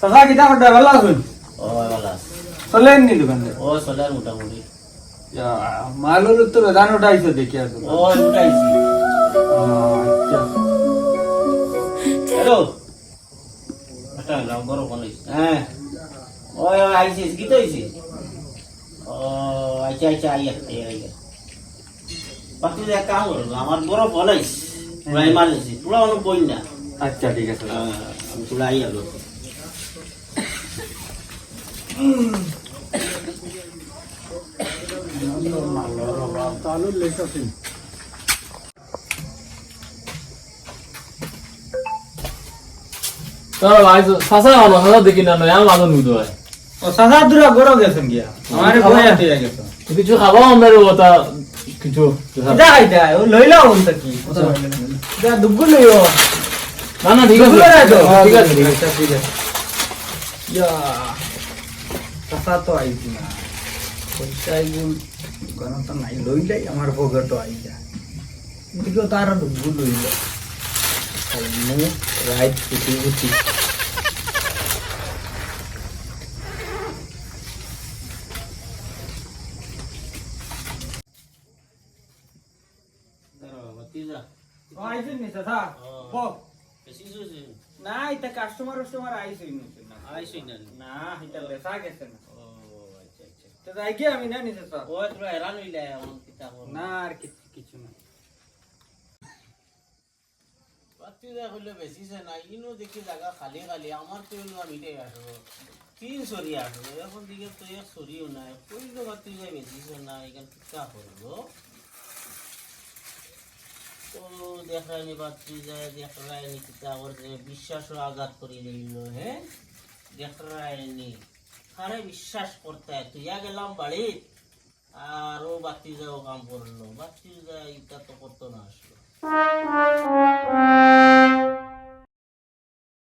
চাচা কিতা করতে ভালো আছেন চলেন নি দোকানে। ও চলে মোটামুটি। মাল তো বেদান উঠাইছো দেখি আসো ও উঠাইছি। আচ্ছা। হ্যালো। একটা গ্রাম বড় ফোন হ্যাঁ। ওই আইসিস কি তো হয়েছে ও আচ্ছা আচ্ছা আইয়া আইয়া বাকি এক কাম করব আমার বড় আইস পুরা ইমার্জেন্সি পুরা না আচ্ছা ঠিক আছে। আমি চালু হলো দেখি না নয় আমার মাঝে নুদ হয়। ও চাচা দূরা গরো গেছেন গিয়া। আমারে বই আতে গেছো কিছু খাব আমরা ওটা কিছু কিতা খাইতা ও লইলা কি? যা দুগু লইও না না ঠিক আছে দুগু লইরা তো হ্যাঁ, ঠিক আছে ঠিক আছে আচ্ছা ঠিক আছে ইয়া চাচা তো আইছি না পয়সা এগুল গরম তো নাই লইলাই আমার পকেট আই যা এদিকে তার দুগু লইল রাইট কুটি কুটি ভতিজা আইছেন নি চাচা ও। বেশি শুয়েছে না এটা কাস্টমার কাস্টমার আইছেন না আইসই না। না এটা লেসা গেছে না। ও আচ্ছা আচ্ছা। তো যাই গিয়ে আমি না নিছে স্যার ও তোরা হেরান হইলে এমন কিতা না আর কিছু কিছু না। বাতিজা হইলে বেশি সে না ইনো দেখি জায়গা খালি খালি। আমার তো ইনো আমি রে আসব তিন সরি আসব এখন দিকে তো এক সরিও নাই। কইলো বাতিজা বেশি সে না এখান কিতা করব দেখায়নি বাতিজা দেখায়নি কিতা করছে বিশ্বাসও আঘাত করে দিল হ্যাঁ? দেখায়নি। আরে বিশ্বাস করতে তুই গেলাম বাড়িত। আর ও বাতিজাও কাম করল। বাতিজা এটা তো করতো না আসলো।